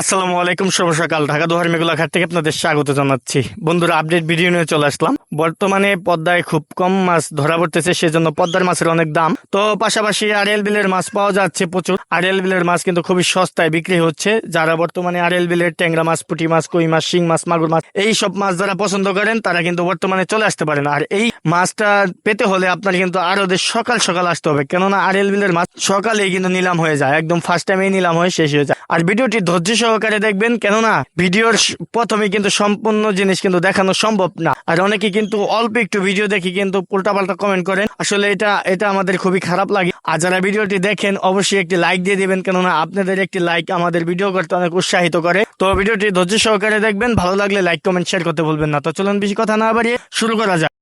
আসসালামু আলাইকুম, শুভ সকাল। ঢাকা দোহার মেঘলা ঘাট থেকে আপনাদের স্বাগত জানাচ্ছি। বন্ধুরা আপডেট ভিডিও নিয়ে চলে আসলাম। বর্তমানে পদ্মায় খুব কম মাছ ধরা পড়তেছে, সেজন্য পদ্মার মাছের অনেক দাম। তো পাশাপাশি আড়েল বিলের মাছ পাওয়া যাচ্ছে প্রচুর। আড়েল বিলের মাছ কিন্তু খুবই সস্তায় বিক্রি হচ্ছে। যারা বর্তমানে আড়েল বিলের ট্যাংরা মাছ, পুঁটি মাছ, কই মাছ, শিং মাছ, মাগুর মাছ, এই সব মাছ যারা পছন্দ করেন, তারা কিন্তু বর্তমানে চলে আসতে পারেন। আর এই মাছটা পেতে হলে আপনার কিন্তু আরও বেশ সকাল সকাল আসতে হবে। কেননা আড়েল বিলের মাছ সকালেই কিন্তু নিলাম হয়ে যায়। একদম ফার্স্ট টাইমেই নিলাম হয়ে শেষ হয়ে যায়। আর ভিডিওটি ধৈর্য সহকারে দেখবেন, কেননা ভিডিওর প্রথমে কিন্তু সম্পূর্ণ জিনিস কিন্তু দেখানো সম্ভব না। আর অনেকে কিন্তু অল্প একটু ভিডিও দেখি কিন্তু উল্টাপাল্টা কমেন্ট করেন। আসলে এটা এটা আমাদের খুবই খারাপ লাগে। আর যারা ভিডিওটি দেখেন, অবশ্যই একটি লাইক দিয়ে দিবেন, কেননা আপনাদের একটি লাইক আমাদের ভিডিও করতে অনেক উৎসাহিত করে। তো ভিডিওটি ধৈর্য সহকারে দেখবেন, ভালো লাগলে লাইক কমেন্ট শেয়ার করতে ভুলবেন না। তো চলুন বেশি কথা না বাড়িয়ে শুরু করা যাক।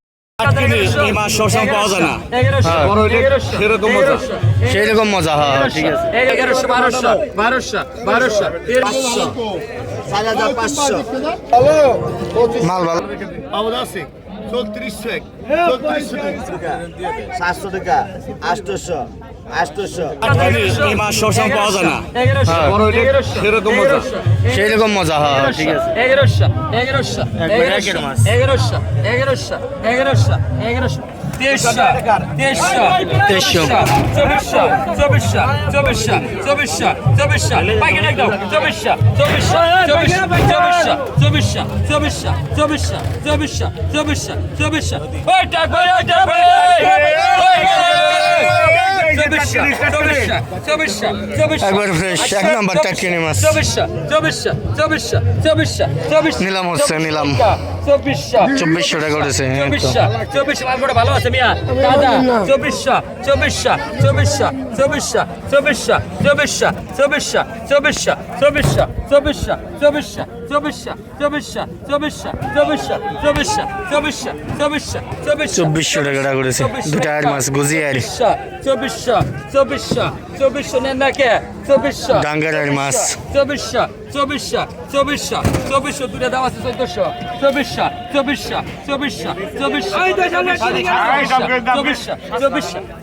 হ্যাঁ, সেরকম মজা। হয় হ্যাঁ, এগারোশো। বারোশো বারোশো বারোশো সাত পাঁচশো। মাল ভালো। চৌত্রিশশো হ্যাঁ, চৌত্রিশশো সাতশো টাকা আটশোশো সেরকম মজা। হয় এগারোশো। এগারোশো। এগারোশো। এগারোশো। এগারোশো। তেইশশো। চব্বিশশো চব্বিশশো চব্বিশশো চব্বিশশো চব্বিশশো চব্বিশশো চব্বিশশো চব্বিশশো চব্বিশশো চব্বিশশো চব্বিশশো চব্বিশশো চব্বিশশো চব্বিশশো একবার এক নাম্বার টাটকিনি মাছ। নিলাম হচ্ছে, নিলাম। চব্বিশশো চব্বিশশো টাকা তো। চব্বিশশো চব্বিশশো মাল করে ভালো আছে মিয়া দাদা চব্বিশশো চব্বিশশো চব্বিশশো চব্বিশশো চব্বিশশো চব্বিশশো চব্বিশশো চব্বিশশো চব্বিশশো চব্বিশশো চব্বিশশো চব্বিশশো চব্বিশশো টাকা করেছে দুটা আর মাছ গুজিয়ে আর চব্বিশশো চব্বিশশো চব্বিশশো নেন না কে চব্বিশশো ডাঙ্গার আর মাছ চব্বিশশো চব্বিশশো চব্বিশশো চব্বিশশো দুটা দাম আছে চোদ্দশো চব্বিশশো চব্বিশশো চব্বিশশো চব্বিশশো চব্বিশশো চব্বিশশো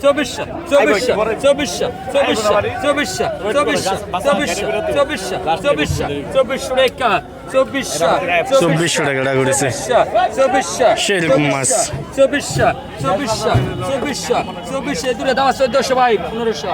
চব্বিশশো চব্বিশশো চব্বিশশো চব্বিশশো চব্বিশশো চব্বিশশো চব্বিশশো চব্বিশশো চব্বিশশো রেখা চব্বিশশো চব্বিশশো টাকা করেছে চব্বিশশো সেরকম মাছ চব্বিশশো চব্বিশশো চব্বিশশো চব্বিশশো দূরে দাম চোদ্দশো ভাই পনেরোশো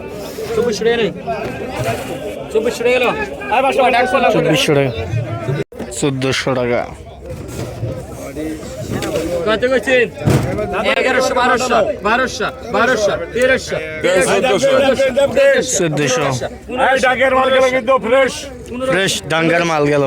চব্বিশশো টাকা নেই চব্বিশশো টাকা গেল চব্বিশশো টাকা চোদ্দশো টাকা। কত করছেন এগারোশো বারোশো বারোশো বারোশো তেরোশো চোদ্দশো। Fresh dangar mal গেল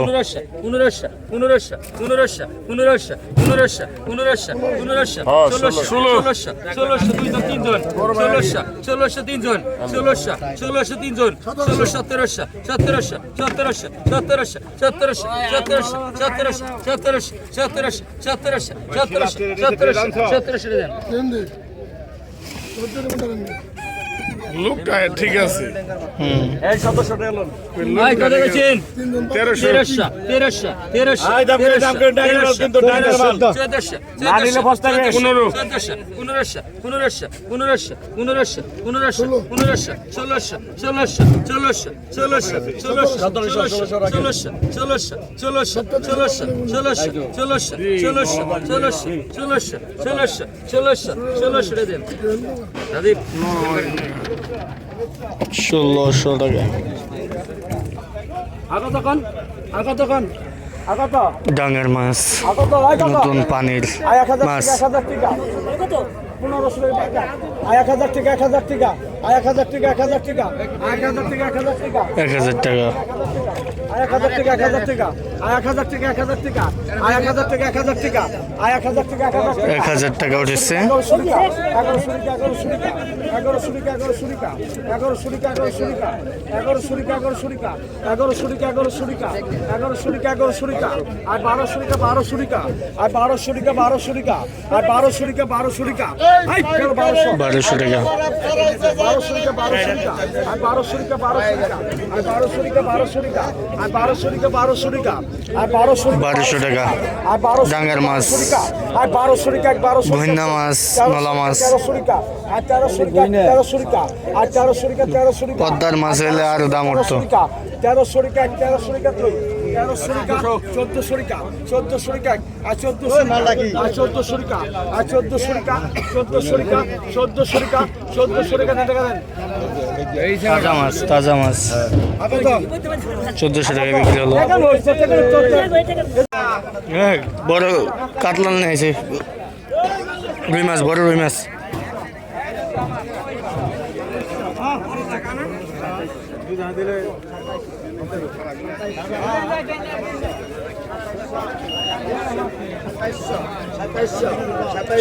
Çatırış, çatırış, çatırış, çatırış, çatırış, çatırış, লোকটা ঠিক আছে চলো চলো চলো চলো চলো ষোলোশো টাকা। ডাঙের মাছ। নতুন পানির মাছ। পনেরোশো টাকা। এক হাজার টাকা এক হাজার টাকা এক হাজার টাকা এক হাজার টাকা এক হাজার টাকা এক হাজার টাকা এক হাজার টাকা এক হাজার টাকা এক হাজার টাকা এক হাজার টাকা এক হাজার টাকা এক হাজার টাকা এক হাজার টাকা এক হাজার টাকা এক হাজার টাকা এক হাজার টাকা উঠেছে এগারো সুরিকা এগারো সুরিকা এগারো সুরিকা এগারো সুরিকা এগারো সুরিকা এগারো সুরিকা এগারো সুরিকা এগারো সুরিকা এগারো সুরিকা এগারো সুরিকা এগারো সুরিকা এগারো সুরিকা আর বারো সুরিকা বারো সুরিকা আর বারো সুরিকা বারো সুরিকা আর বারো সুরিকা বারো সুরিকা এই, কেন বারোশো বারোশো টাকা বারোশো টাকা ডাঙ্গার মাছ ভৈন্দা মাছ নলা মাছ পদ্মার মাছ হলে আরও দাম উঠতো তেরোশো টাকা তেরোশো টাকা তেরো সুরিকা চোদ্দ সুরিকা চোদ্দ সুরিকা আর চোদ্দ আর চোদ্দ সুরিকা আর চোদ্দ সুরিকা চোদ্দ সুরিকা চোদ্দ সুরিকা চোদ্দ সুরিকা দেন টাকা দেন। তাজা মাছ তাজা মাছ। চোদ্দশো টাকা বিক্রি হলো। হ্যাঁ, বড় কাতলা নিয়েছে রুই মাছ বড় রুই মাছ।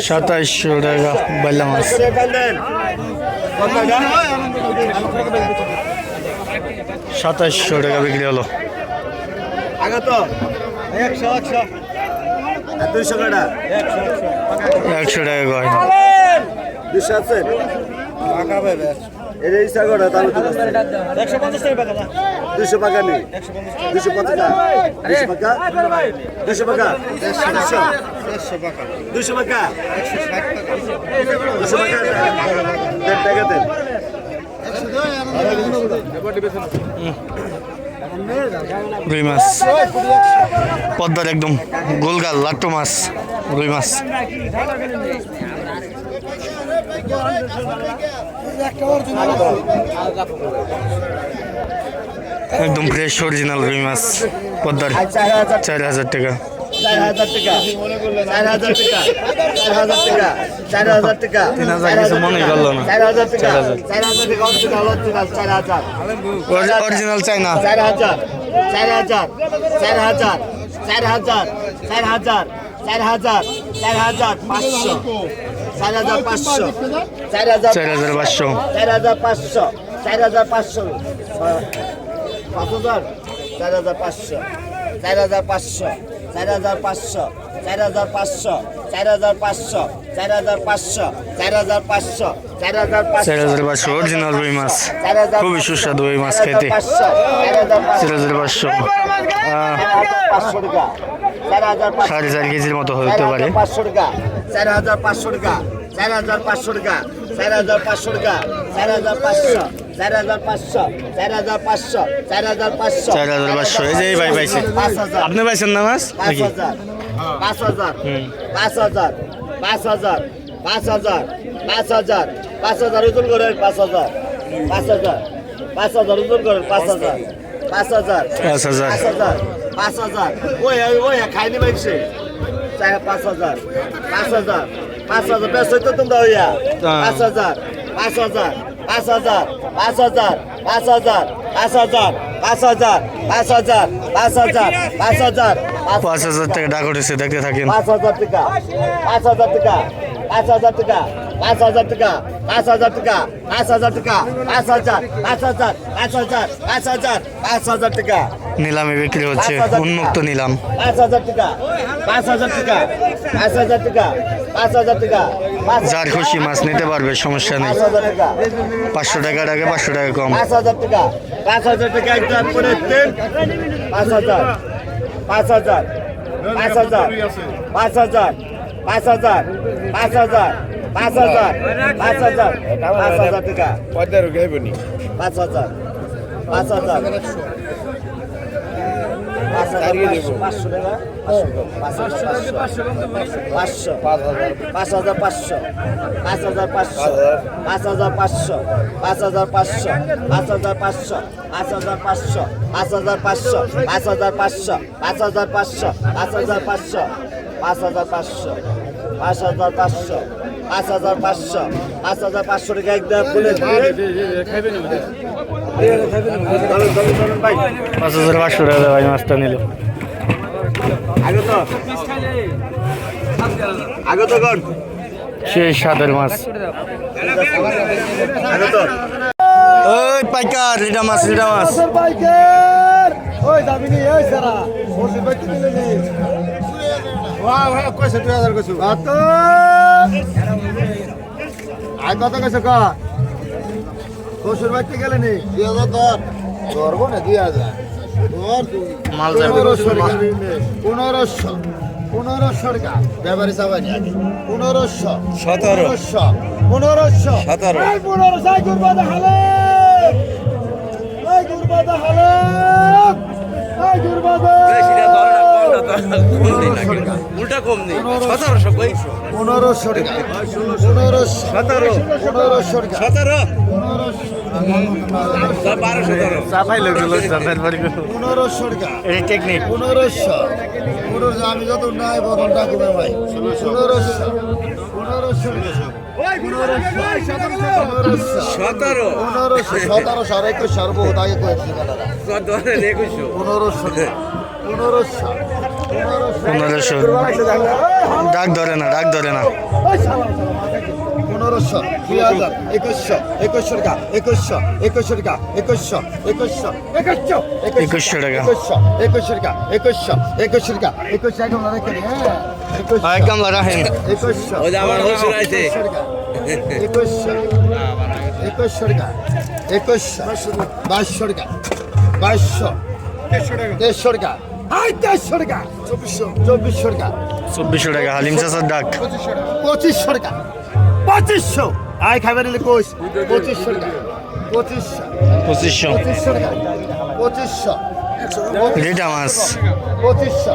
সাতাইশশো টাকা বাইলা মাছ। টাকা বিক্রি হলো। একশো টাকা একশো গয়না দুশো আছে একশো পঞ্চাশ টাকা দুশো টাকা নেই। দুশো পঞ্চাশ দুশো টাকা? দুশো টাকা? দুশো টাকা? রুই মাছ। পদ্মার একদম গোলগাল, লাট্টু মাছ, রুই মাছ। একদম ফ্রেশ অরিজিনাল রুই মাছ পদ্মার চার হাজার টাকা চার হাজার টাকা চার হাজার টাকা চার হাজার টাকা চার হাজার টাকা তিন হাজার কিছু মনেই করল না। চার হাজার টাকা চার হাজার। চার হাজার টাকা অরিজিনাল অরিজিনাল চার হাজার অরিজিনাল চাই না চার হাজার চার হাজার চার হাজার চার হাজার চার হাজার চার হাজার চার হাজার পাঁচশো চার হাজার পাঁচশো চার হাজার চার হাজার পাঁচশো চার হাজার পাঁচশো চার হাজার পাঁচশো পাঁচ হাজার চার হাজার পাঁচশো চার হাজার পাঁচশো চার হাজার পাঁচশো চার হাজার পাঁচশো চার হাজার পাঁচশো চার হাজার পাঁচশো চার হাজার পাঁচশো চার হাজার পাঁচশো চার হাজার পাঁচশো অরিজিনাল রুই মাছ খুবই সুস্বাদু ওই মাছ খেতে চার হাজার চার পাঁচশো সাড়ে চার কেজির মতো হতে পারে পাঁচশো টাকা চার হাজার পাঁচশো টাকা চার হাজার পাঁচশো টাকা চার হাজার পাঁচশো টাকা চার হাজার পাঁচশো চার হাজার পাঁচশো চার হাজার পাঁচশো চার হাজার পাঁচশো চার হাজার পাঁচশো এই যে ভাই পাইছে পাঁচ হাজার আপনি পাইছেন না মাছ পাঁচ হাজার পাঁচ হাজার। পাঁচ হাজার পাঁচ হাজার পাঁচ হাজার পাঁচ হাজার পাঁচ হাজার ওজন করেন পাঁচ হাজার পাঁচ হাজার পাঁচ হাজার ওজন করেন পাঁচ হাজার পাঁচ হাজার পাঁচ হাজার পাঁচ হাজার পাঁচ হাজার ওই ওই খাইনি মাইছে চাই পাঁচ হাজার পাঁচ হাজার পাঁচ হাজার বেশ তো তোমরা হইয়া পাঁচ হাজার পাঁচ হাজার পাঁচ হাজার পাঁচ হাজার পাঁচ হাজার পাঁচ হাজার পাঁচ হাজার পাঁচ হাজার পাঁচ হাজার পাঁচ হাজার পাঁচ হাজার টাকা ডাক উঠেছে দেখতে থাকেন পাঁচ হাজার টাকা পাঁচ হাজার টাকা পাঁচ হাজার টাকা পাঁচ হাজার টাকা পাঁচ হাজার টাকা পাঁচ হাজার টাকা পাঁচ হাজার পাঁচ হাজার পাঁচ হাজার পাঁচ হাজার পাঁচ হাজার টাকা নিলামে বিক্রি হচ্ছে উন্মুক্ত নিলাম পাঁচ হাজার টাকা পাঁচ হাজার টাকা পাঁচ হাজার টাকা পাঁচ হাজার টাকা যার খুশি মাছ নিতে পারবে সমস্যা নেই পাঁচশো টাকার আগে পাঁচশো টাকা কম পাঁচ হাজার টাকা পাঁচ হাজার টাকা একটা করে দেন পাঁচ হাজার পাঁচ হাজার পাঁচ হাজার পাঁচ হাজার পাঁচ হাজার পাঁচ হাজার পাঁচ হাজার পাঁচ হাজার পাঁচ হাজার টাকা পাঁচ হাজার পাঁচ হাজার পাঁচ হাজার পাঁচশো টাকা পাঁচশো পাঁচ হাজার পাঁচশো পাঁচ হাজার পাঁচশো পাঁচ হাজার পাঁচশো পাঁচ হাজার পাঁচশো পাঁচ হাজার পাঁচশো পাঁচ হাজার পাঁচশো পাঁচ হাজার পাঁচশো পাঁচ হাজার পাঁচশো পাঁচ হাজার পাঁচশো পাঁচ হাজার পাঁচশো পাঁচ হাজার পাঁচশো পাঁচ হাজার পাঁচশো পাঁচ হাজার পাঁচশো। পাঁচ হাজার পাঁচশো টাকা একদম পাঁচ হাজার পাঁচশো টাকা ভাই মাছটা নিল। আগে তো। আগে তো কোন সেই স্বাদের মাছ। আগে তো। ওই পাইকার রিডা মাছ রিডা মাছ। ওই যাবি নি এই সারা। কত আই কত কইছো ক? বসে বাইকে গেলে নি? 2000 ধর ধরবো না 2000 ধর মাল যাবে। পনেরোশো পনেরোশো টাকা ব্যাপারী আগে? পনেরোশো সতেরোশো পনেরোশো সতেরো পনেরোশো গুরবাদা হালে গুরবাদা হালে গুরবাদা উল্টা কম নেই সতেরোশো পনেরোশো পনেরোশো সতেরো পনেরোশো সতেরো আমি যত নাই বদল ভাই পনেরোশো পনেরোশো সতেরো সতেরোশো আর একুশ আগে কয়েছি ধরেন পনেরোশো পনেরোশো পনেরোশো ডাক ধরে না ডাক ধরে না পনেরোশো দুই হাজার একুশশো একুশশো টাকা একুশশো একুশশো টাকা একুশশো একুশশো একুশশো একুশশো টাকা। একুশশো একুশশো টাকা একুশশো একুশশো টাকা একুশশো একদম না রেখে দিন, হ্যাঁ কামলা রাখেন একুশশো। একুশশো একুশশো টাকা একুশশো বাইশশো টাকা বাইশশো দেড়শো টাকা আই দেড়শো টাকা চব্বিশশো চব্বিশশো টাকা। চব্বিশশো টাকা হালিম চাচার ডাক। পঁচিশশো টাকা। পঁচিশশো। আই খাবার নিলে কোষ পঁচিশশো টাকা। পঁচিশশো। পঁচিশশো। পঁচিশশো টাকা। পঁচিশশো। রিডা মাছ পঁচিশশো।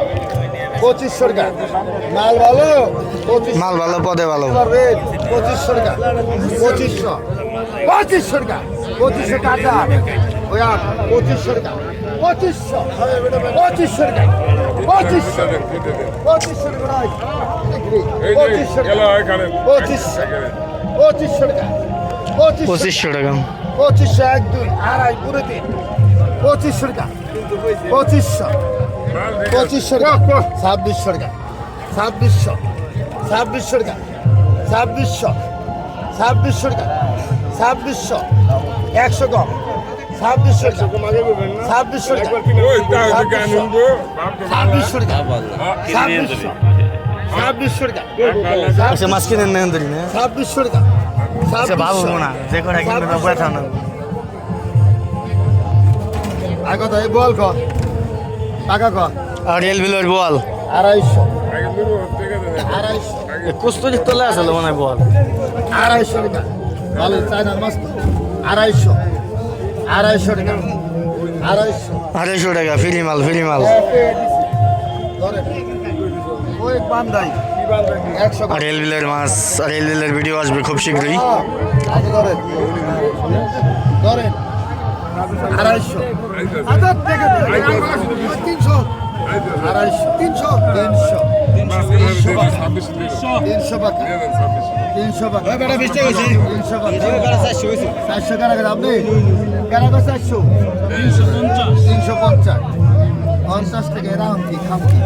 পঁচিশশো টাকা। মাল ভালো? পঁচিশ মাল ভালো পদে ভালো। পঁচিশশো টাকা। পঁচিশশো। পঁচিশশো টাকা। পঁচিশশো টাকা। ওই পঁচিশশো টাকা। পঁচিশশো। পঁচিশশো। টাকা পঁচিশশো পঁচিশশো টাকা রাখ। পঁচিশশো। পঁচিশশো পঁচিশশো টাকা পঁচিশশো টাকা। পঁচিশশো এক দুই আড়াই পুরো তিন। পঁচিশশো টাকা পঁচিশশো। পঁচিশশো টাকা ছাব্বিশশো টাকা ছাব্বিশশো। ছাব্বিশশো টাকা ছাব্বিশশো। ছাব্বিশশো টাকা ছাব্বিশশো। একশো কম ছাব্বিশশো টাকা। ছাব্বিশশো টাকা। ছাব্বিশশো ছাব্বিশশো টাকা। ছাব্বিশশো। ছাব্বিশশো টাকা। মাছ কিনে নেন ধরি না ছাব্বিশশো টাকা। ভাবো না যে কটা কিনবে না ব্যথা না আর কথা এই বল ক। টাকা ক। আর রেল বিলের বল। আড়াইশো। মনে হয় বল। টাকা। ভালো মাছ আড়াইশো। আড়াইশো টাকা। আড়াইশো। আড়াইশো টাকা ফ্রি মাল ফ্রি মাল আর মাছ আর রেল বিলের ভিডিও আসবে খুব শীঘ্রই। আড়াইশো। আচ্ছা। তিনশো। আড়াইশো তিনশো? তিনশো। তিনশো টাকা তিনশো টাকা তিনশো টাকা টাকা চারশো কারা করে আপনি? কারা করে চারশো? তিনশো পঞ্চাশ। পঞ্চাশ। থেকে এরাম কি খাম কি?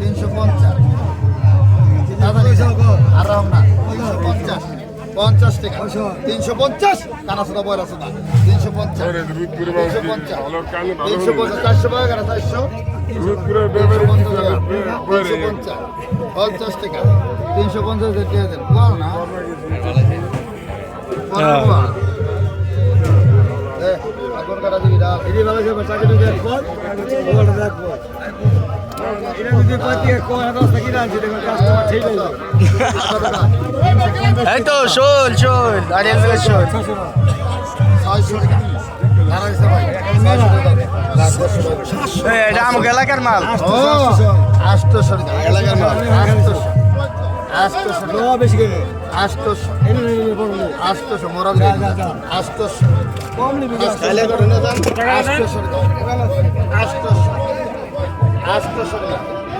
তিনশো পঞ্চাশ। আরাম না। তিনশো পঞ্চাশ। পঞ্চাশ টাকা। তিনশো পঞ্চাশ? কানা সোদা বয়রা সোদা তিনশো পঞ্চাশ। তিনশো পঞ্চাশ। তিনশো পঞ্চাশ চারশো টাকা চারশো? পঞ্চাশ টাকা তিনশো পঞ্চাশ টাকা দেন না এই তো, শোল শোল রেল শোল। ছয়শো টাকা। এটা আমাকে এলাকার মাল ও এলাকার মাল আটশোশো আটশোশো মোরাল টাকা আটশোশো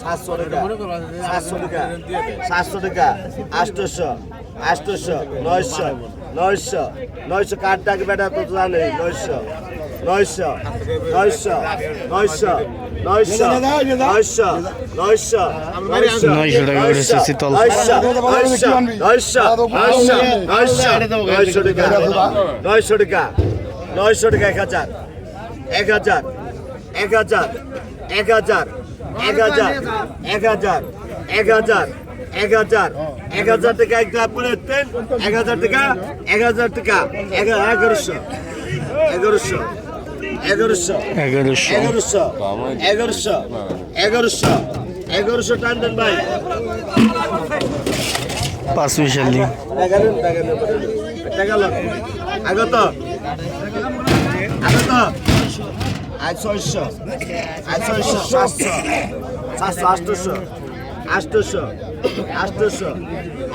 সাতশো টাকা সাতশো টাকা সাতশো টাকা আটশোশো আটশোশো নয়শো নয়শো নয়শো কার ডাক বেটা তো জানে নয়শো নয়শো নয়শো। নয়শো নয়শো নয়শো নয়শো নয়শো নয়শো টাকা নয়শো টাকা নয়শো টাকা এক হাজার এক হাজার এক হাজার এক হাজার এক হাজার এক হাজার এক হাজার এক হাজার এক হাজার টাকা একটা আপনার দেন এক হাজার টাকা এক হাজার টাকা এগা- এগারোশো এগারোশো এগারোশো এগারোশো। এগারোশো এগারোশো এগারোশো এগারোশো টান দেন ভাই। পাঁচ মিশালি আগত। আগত। আজ ছয়শো আজ ছয়শো সাতশো সাতশো আটশোশো আটশোশো আটশোশো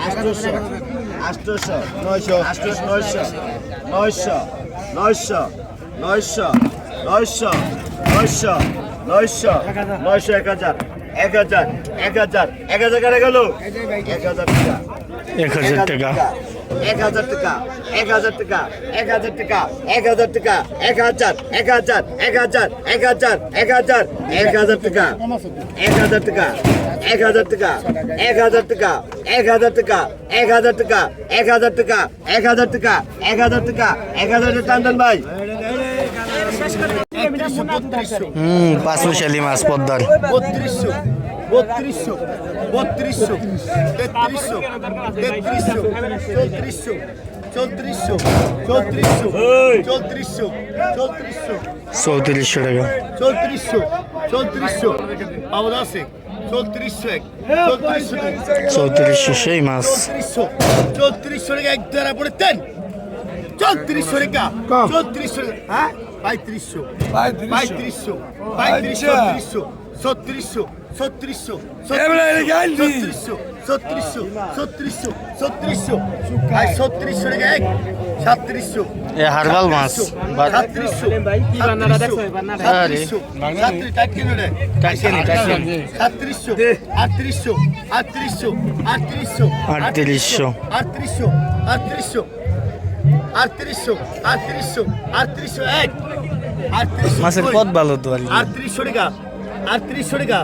আটশোশো আটশোশো নয়শো আটশোশো নয়শো নয়শো নয়শো নয়শো নয়শো নয়শো নয়শো নয়শো এক হাজার এক হাজার এক হাজার এক হাজার কাটা গেল এক হাজার টাকা এক হাজার টাকা এক হাজার টাকা এক হাজার টাকা এক হাজার টাকা এক হাজার টাকা এক হাজার এক হাজার এক হাজার এক হাজার এক হাজার এক হাজার টাকা এক হাজার টাকা এক হাজার টাকা এক হাজার টাকা এক হাজার টাকা এক হাজার টাকা এক হাজার টাকা এক হাজার টাকা এক হাজার টাকা এক হাজার টাকা টান ভাই হুম পাঁচ মিশালি মাছ পদ্মার। বত্রিশশো বত্রিশশো বত্রিশশো তেত্রিশশো তেত্রিশশো চৌত্রিশশো চৌত্রিশশো চৌত্রিশশো চৌত্রিশশো চৌত্রিশশো চৌত্রিশশো টাকা। চৌত্রিশশো চৌত্রিশশো আবার আছে চৌত্রিশশো সেই মাছ। চৌত্রিশশো চৌত্রিশশো টাকা এক দ্বারা পড়ে দেন চৌত্রিশশো টাকা চৌত্রিশশো টাকা হ্যাঁ? পঁয়ত্রিশশো। পঁয়ত্রিশশো। পঁয়ত্রিশশো। ছত্রিশশো ছত্রিশশো ছত্রিশশো ছত্রিশশো ছত্রিশশো ছত্রিশশো আর ছত্রিশশো টাকা এক সাতত্রিশশো এ হারবাল মাছ। সাতত্রিশশো। সাতত্রিশশো আটত্রিশশো আটত্রিশশো আটত্রিশশো। আটত্রিশশো। আটত্রিশশো আটত্রিশশো আটত্রিশশো আটত্রিশশো আটত্রিশশো এক মাছের। পদ ভালো তো। আটত্রিশশো টাকা আটত্রিশশো টাকা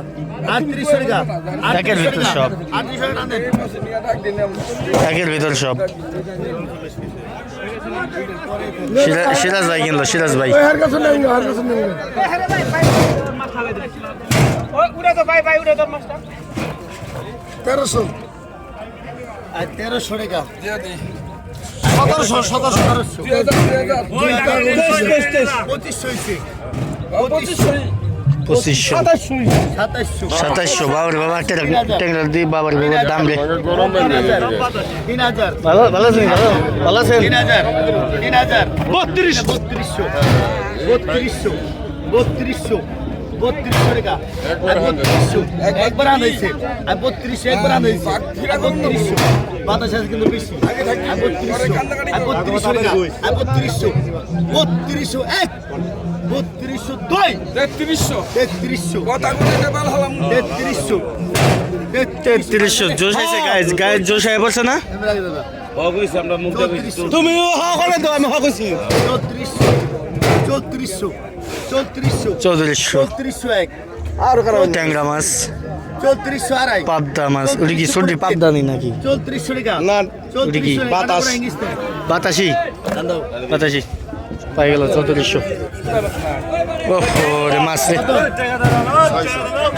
আটত্রিশশো টাকা প্যাকের ভিতর সব। একের ভিতর সব সিরা- সিরাজ ভাই কিনলো সিরাজ ভাই তেরোশো আর তেরোশো টাকা সতেরোশো সতেরোশো। পঁচিশশো। পঁচিশশো সাতাশশো বাবার বাবা টেংরা দিয়ে বাবার বাবার দাম রে। ভালো ভালো আছেন ভালো ভালো আছেন? তিন হাজার। তিন হাজার। বত্রিশ বত্রিশশো। বত্রিশশো। বত্রিশশো। বত্রিশশো টাকা বত্রিশশো একবার আন হয়েছে আর বত্রিশশো একবার আন হয়েছে বত্রিশশো বাতাস আছে কিন্তু বেশি। আর বত্রিশশো আর বত্রিশশো টাকা আর বত্রিশশো বত্রিশশো এক। বত্রিশশো দুই। তেত্রিশশো তেত্রিশশো তেত্রিশশো তেত্রিশশো জোশ আছে গায়ে গায়ে জোশ হয়ে পড়ছে না? তুমি হলে তো আমি চৌত্রিশশো চৌত্রিশশো চৌত্রিশশো। চৌত্রিশশো। চৌত্রিশশো এক। ট্যাংরা মাছ। চৌত্রিশশো আড়াই। পাবদা মাছ। ওটা কি সর্দি পাবদা নেই নাকি? চৌত্রিশশো টাকা। না চৌত্রিশশো টাকা। বাতাস। বাতাসি? বাতাসি। পাই গেল চৌত্রিশশো। ও রে মাছ রে।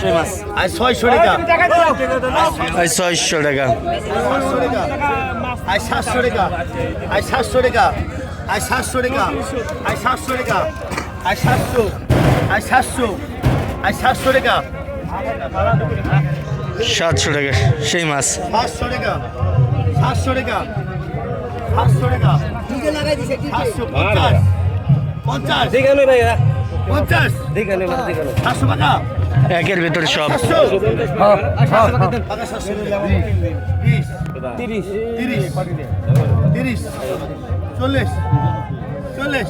সেই মাছ। আর ছয়শো টাকা। এই ছয়শো টাকা। সাতশো টাকা। আর সাতশো টাকা। আর সাতশো টাকা। আর সাতশো টাকা। আর সাতশো টাকা। আর সাতশো আর সাতশো আর সাতশো টাকা। সাতশো টাকা সেই মাছ। সাতশো টাকা সাতশো টাকা সাতশো টাকা। সাতশো পঞ্চাশ পঞ্চাশ। দেখানো ভাই পঞ্চাশ। দেখানো দেখানো সাতশো টাকা। একের ভিতরে সব। বিশ। তিরিশ। তিরিশ। তিরিশ। চল্লিশ। চল্লিশ।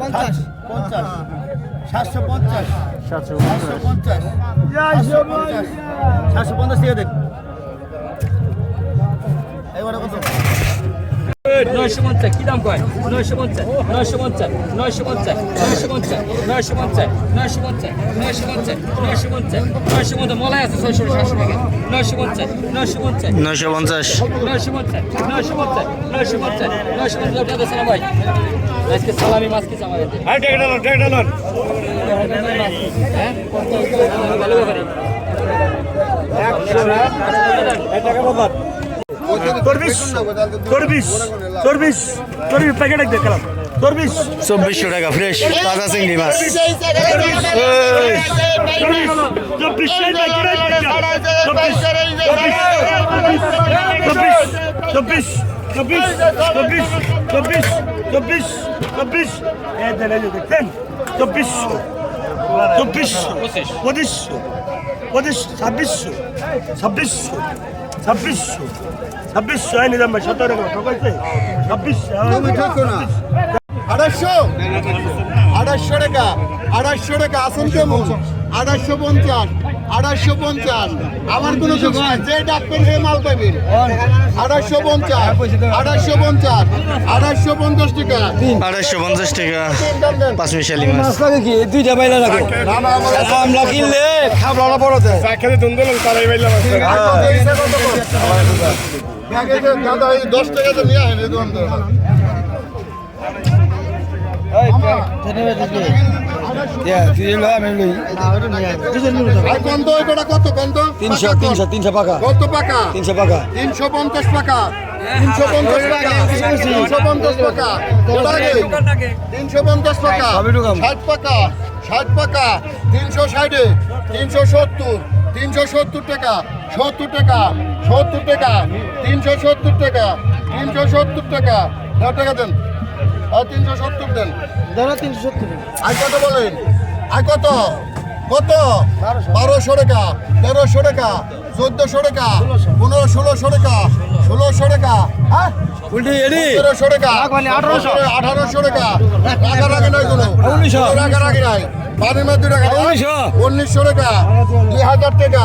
পঞ্চাশ। পঞ্চাশ সাতশো পঞ্চাশ সাতশো পঞ্চাশ সাতশো পঞ্চাশ সাতশো পঞ্চাশ টাকা দেখ এবারে কত নয়শো পঞ্চাশ কি দাম কয় নয়শো পঞ্চাশ নয়শো পঞ্চাশ নয়শো পঞ্চাশ নয়শো পঞ্চাশ নয়শো পঞ্চাশ নয়শো পঞ্চাশ নয়শো পঞ্চাশ নয়শো পঞ্চাশ নয়শো পঞ্চাশ মলাই আছে ছয়শো সাতশো টাকা নয়শো পঞ্চাশ নয়শো পঞ্চাশ নয়শো পঞ্চাশ নয়শো পঞ্চাশ নয়শো পঞ্চাশ নয়শো পঞ্চাশ নয়শো পঞ্চাশ ভাই আজকে সালামি মাছ কিছু আমাদের। হ্যাঁ টেকটা নন টেকটা নন হ্যাঁ চব্বিশশো টাকা ফ্রেশ তাজা চিংড়ি মাছ। চব্বিশ। চব্বিশ চব্বিশ চব্বিশ চব্বিশ চব্বিশ। এই যে দেখছেন চব্বিশশো চব্বিশশো পঁচিশশো পঁচিশ ছাব্বিশশো ছাব্বিশশো ছাব্বিশশো ছাব্বিশশো। এই নিজাম ভাই সতেরো টাকা ঠকাইছে ছাব্বিশশো আড়াইশো আড়াইশো টাকা আড়াইশো টাকা আসেন কেমন? আড়াইশো পঞ্চাশ। আড়াইশো পঞ্চাশ। আমার কোনো নাই। যে ডাকবেন সে মাল পাইবেন আড়াইশো পঞ্চাশ। আড়াইশো পঞ্চাশ। আড়াইশো পঞ্চাশ টাকা। আড়াইশো পঞ্চাশ টাকা। পাঁচ মিশালি মাছ আমরা কিনলে খাবলা বড় দেয়। দাদা এই দশ টাকা তো নিয়ে আসেন তিনশো তিনশো তিনশো পাকা। কত পাকা? তিনশো পাকা। তিনশো পঞ্চাশ পাকা। তিনশো পঞ্চাশ টাকা তিনশো পঞ্চাশ টাকা তিনশো পঞ্চাশ টাকা ষাট পাকা। ষাট পাকা। তিনশো ষাটে। তিনশো সত্তর। তিনশো সত্তর টাকা। সত্তর টাকা। সত্তর টাকা। তিনশো সত্তর টাকা। তিনশো সত্তর টাকা। টাকা দেন। তিনশো সত্তর দেন। আর কত বলেন? আর কত? কত? বারোশো। টাকা তেরোশো টাকা চোদ্দশো টাকা পনেরো ষোলোশো টাকা ষোলোশো টাকা হ্যাঁ তেরোশো টাকা আঠারোশো। আঠারোশো টাকা টাকা রাখে নাই কোনো। টাকা রাখে নাই বাড়ির মধ্যে টাকা। উনিশশো। টাকা দুই হাজার টাকা।